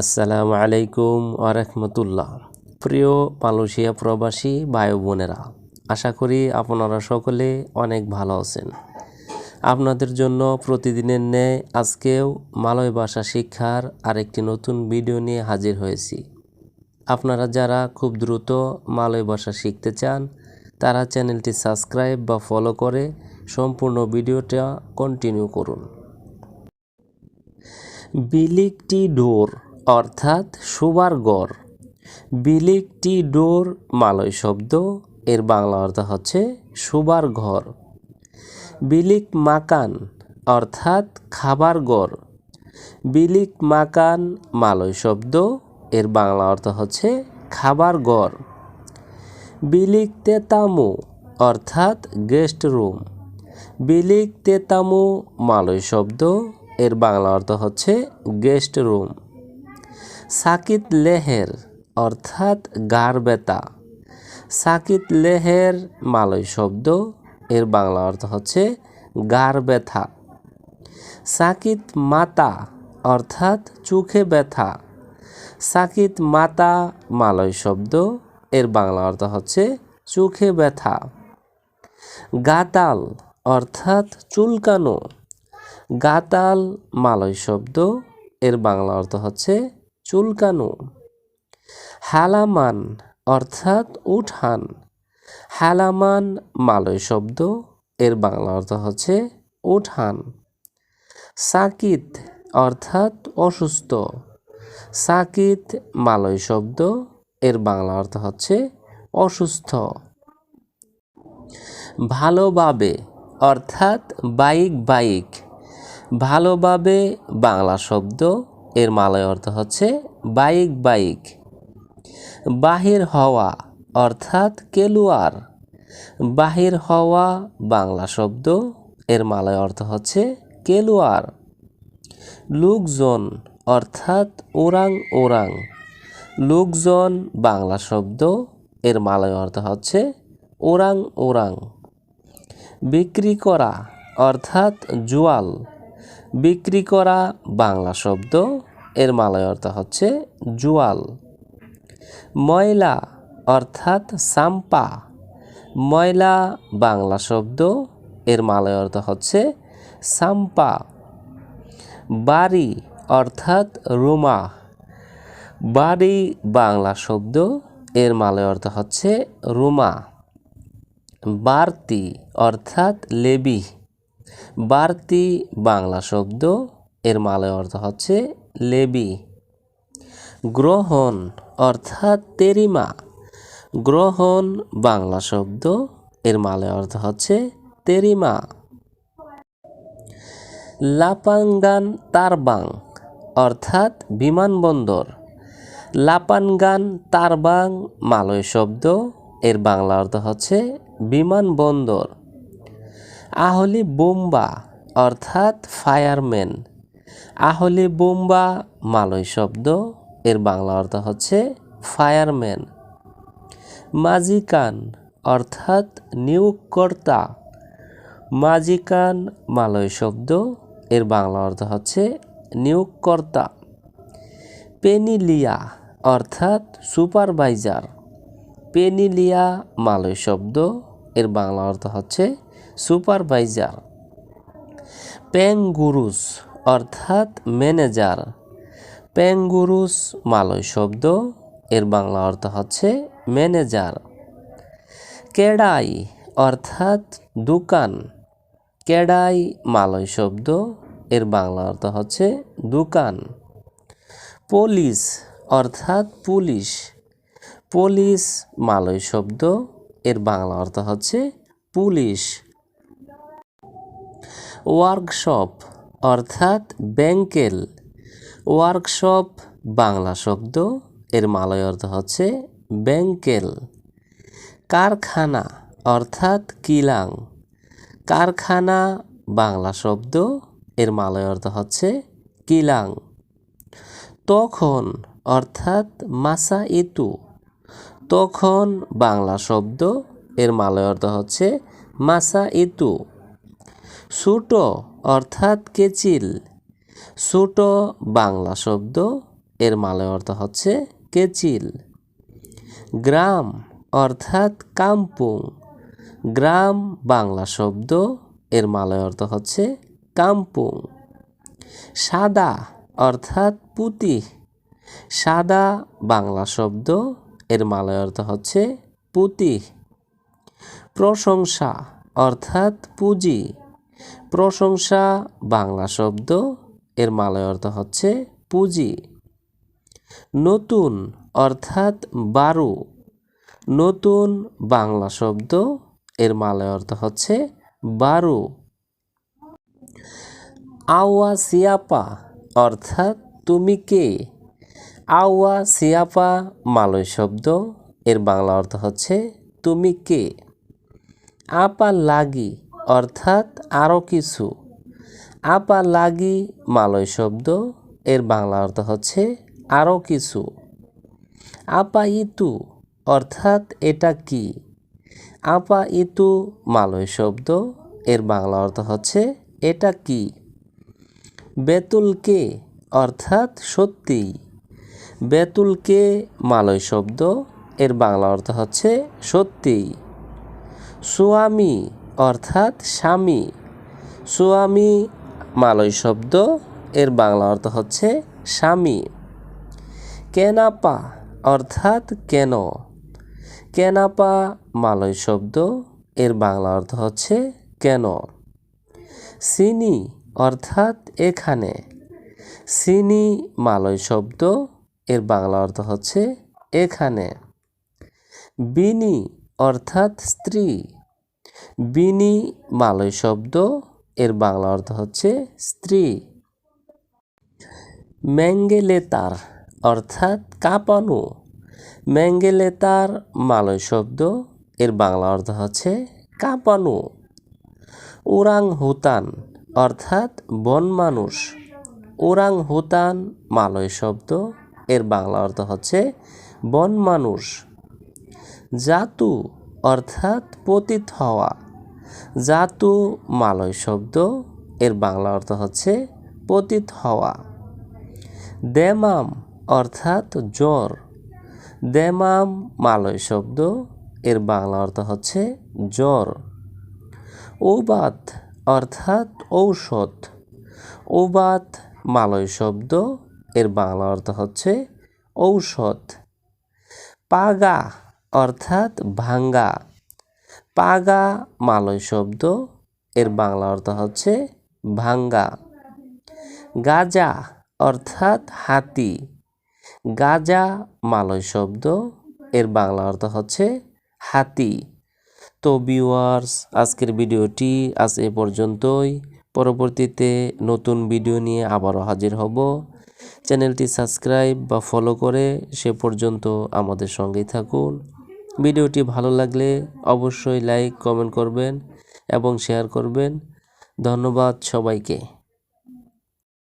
আসসালামু আলাইকুম আরহামতুল্লাহ প্রিয় মালয়েশিয়া প্রবাসী ভাই বোনেরা আশা করি আপনারা সকলে অনেক ভালো আছেন। আপনাদের জন্য প্রতিদিনের ন্যায় আজকেও মালয় ভাষা শিক্ষার আরেকটি নতুন ভিডিও নিয়ে হাজির হয়েছি। আপনারা যারা খুব দ্রুত মালয় ভাষা শিখতে চান, তারা চ্যানেলটি সাবস্ক্রাইব বা ফলো করে সম্পূর্ণ ভিডিওটা কন্টিনিউ করুন। বিলিকটি ডোর অর্থাৎ শোবার ঘর বিলিকটি ডোর মালয় শব্দ, এর বাংলা অর্থ হচ্ছে শোবার ঘর। বিলিক মাকান অর্থাৎ খাবার ঘর বিলিক মাকান মালয় শব্দ, এর বাংলা অর্থ হচ্ছে খাবার ঘর বিলিক তেতামু অর্থাৎ গেস্ট রুম। বিলিক তেতামু মালয় শব্দ, এর বাংলা অর্থ হচ্ছে গেস্ট রুম। সাকিত লেহের, অর্থাৎ গার বেতা সাকিত লেহের মালয় শব্দ, এর বাংলা অর্থ হচ্ছে গার ব্যথা সাকিত মাতা, অর্থাৎ চোখে ব্যথা। সাকিত মাতা মালয় শব্দ, এর বাংলা অর্থ হচ্ছে চোখে ব্যথা। গাতাল, অর্থাৎ চুলকানো। গাতাল মালয় শব্দ, এর বাংলা অর্থ হচ্ছে চুলকানো। হালামান অর্থাৎ উঠান। হালামান মালয় শব্দ, এর বাংলা অর্থ হচ্ছে উঠান। সাকিত অর্থাৎ অসুস্থ। সাকিত মালয় শব্দ, এর বাংলা অর্থ হচ্ছে অসুস্থ। ভালোভাবে অর্থাৎ বাইক বাইক। ভালোভাবে বাংলা শব্দ এর মালয় অর্থ হচ্ছে বাইক বাইক। বাহির হওয়া অর্থাৎ কেলুয়ার। বাহির হওয়া বাংলা শব্দ, এর মালয় অর্থ হচ্ছে কেলুয়ার। লোকজন অর্থাৎ ওরাং ওরাং। লোকজন বাংলা শব্দ, এর মালয় অর্থ হচ্ছে ওরাং ওরাং। বিক্রি করা অর্থাৎ জোয়াল। বিক্রি করা বাংলা শব্দ, এর মালয় অর্থ হচ্ছে জুয়াল। ময়লা অর্থাৎ সাম্পা। ময়লা বাংলা শব্দ, এর মালয় অর্থ হচ্ছে সাম্পা। বাড়ি অর্থাৎ রুমা। বাড়ি বাংলা শব্দ, এর মালয় অর্থ হচ্ছে রুমা। বাড়তি অর্থাৎ লেবি। বাড়তি বাংলা শব্দ, এর মালয় অর্থ হচ্ছে লেবি। গ্রহণ অর্থাৎ তেরিমা। গ্রহণ বাংলা শব্দ, এর মালয় অর্থ হচ্ছে তেরিমা। লাপাঙ্গান তারবাং, অর্থাৎ বিমানবন্দর। লাপানগান তারবাং, মালয় শব্দ, এর বাংলা অর্থ হচ্ছে বিমানবন্দর। আহলি বোম্বা, অর্থাৎ ফায়ারম্যান। আহলি বোম্বা, মালয় শব্দ, এর বাংলা অর্থ হচ্ছে ফায়ারম্যান। মাজিকান অর্থাৎ নিয়োগকর্তা। মাজিকান মালয় শব্দ, এর বাংলা অর্থ হচ্ছে নিয়োগকর্তা। পেনিলিয়া, অর্থাৎ সুপারভাইজার। পেনিলিয়া, মালয় শব্দ, এর বাংলা অর্থ হচ্ছে সুপারভাইজার প্যাঙ্গুরুস অর্থাৎ ম্যানেজার। প্যাঙ্গুরুস মালয় শব্দ, এর বাংলা অর্থ হচ্ছে ম্যানেজার। কেডাই অর্থাৎ দোকান। কেডাই মালয় শব্দ, এর বাংলা অর্থ হচ্ছে দোকান। পুলিশ অর্থাৎ পুলিশ। পুলিশ মালয় শব্দ, এর বাংলা অর্থ হচ্ছে পুলিশ। ওয়ার্কশপ, অর্থাৎ ব্যাংকেল। ওয়ার্কশপ, বাংলা শব্দ, এর মালয় অর্থ হচ্ছে ব্যাংকেল। কারখানা, অর্থাৎ কিলাং। কারখানা, বাংলা শব্দ, এর মালয় অর্থ হচ্ছে কিলাং। তখন, অর্থাৎ মাসা ইতু তখন, বাংলা শব্দ, এর মালয় অর্থ হচ্ছে মাসা ইতু ছোট অর্থাৎ কেচিল। ছোট বাংলা শব্দ, এর মালয় অর্থ হচ্ছে কেচিল। গ্রাম অর্থাৎ কামপুং। গ্রাম বাংলা শব্দ, এর মালয় অর্থ হচ্ছে কামপুং। সাদা অর্থাৎ পুঁতি। সাদা বাংলা শব্দ, এর মালয় অর্থ হচ্ছে পুঁতি। প্রশংসা অর্থাৎ পুঁজি। প্রশংসা, বাংলা শব্দ, এর মালয় অর্থ হচ্ছে পুঁজি। নতুন অর্থাৎ বারু। নতুন বাংলা শব্দ, এর মালয় অর্থ হচ্ছে বারু। আওয়া সিয়াপা অর্থাৎ তুমি কে? আওয়া সিয়াপা মালয় শব্দ, এর বাংলা অর্থ হচ্ছে তুমি কে? আপা লাগি অর্থাৎ আরও কিছু। আপা লাগি মালয় শব্দ, এর বাংলা অর্থ হচ্ছে আরও কিছু। আপা ইতু অর্থাৎ এটা কি? আপা ইতু মালয় শব্দ, এর বাংলা অর্থ হচ্ছে এটা কি? বেতুলকে অর্থাৎ সত্যি। বেতুলকে মালয় শব্দ, এর বাংলা অর্থ হচ্ছে সত্যি। সোয়ামী অর্থাৎ স্বামী। সোয়ামী মালয় শব্দ, এর বাংলা অর্থ হচ্ছে স্বামী। কেনাপা অর্থাৎ কেন? কেনাপা মালয় শব্দ, এর বাংলা অর্থ হচ্ছে কেন? সিনি অর্থাৎ এখানে। সিনি মালয় শব্দ, এর বাংলা অর্থ হচ্ছে এখানে। বিনি অর্থাৎ স্ত্রী। বিনি মালয় শব্দ, এর বাংলা অর্থ হচ্ছে স্ত্রী। ম্যাঙ্গেলেতার অর্থাৎ কাঁপানো। ম্যাঙ্গেলেতার মালয় শব্দ, এর বাংলা অর্থ হচ্ছে কাঁপানো। ওরাং হুতান অর্থাৎ বন মানুষ। ওরাং হুতান মালয় শব্দ, এর বাংলা অর্থ হচ্ছে বন মানুষ। জাতু অর্থাৎ পতিত হওয়া। জাতু মালয় শব্দ, এর বাংলা অর্থ হচ্ছে পতিত হওয়া। দেমাম অর্থাৎ জ্বর। দেমাম মালয় শব্দ, এর বাংলা অর্থ হচ্ছে জ্বর। ঔবাত অর্থাৎ ঔষধ। ঔবাত মালয় শব্দ, এর বাংলা অর্থ হচ্ছে ঔষধ। পাগা অর্থাৎ ভাঙ্গা। পাগা মালয় শব্দ, এর বাংলা অর্থ হচ্ছে ভাঙ্গা। গাজা অর্থাৎ হাতি। গাজা মালয় শব্দ, এর বাংলা অর্থ হচ্ছে হাতি। তো ভিউয়ার্স, আজকের ভিডিওটি আজ এ পর্যন্তই। পরবর্তীতে নতুন ভিডিও নিয়ে আবারও হাজির হব। চ্যানেলটি সাবস্ক্রাইব বা ফলো করে সে পর্যন্ত আমাদের সঙ্গেই থাকুন। ভিডিওটি ভালো লাগলে অবশ্যই লাইক কমেন্ট করবেন এবং শেয়ার করবেন। ধন্যবাদ সবাইকে।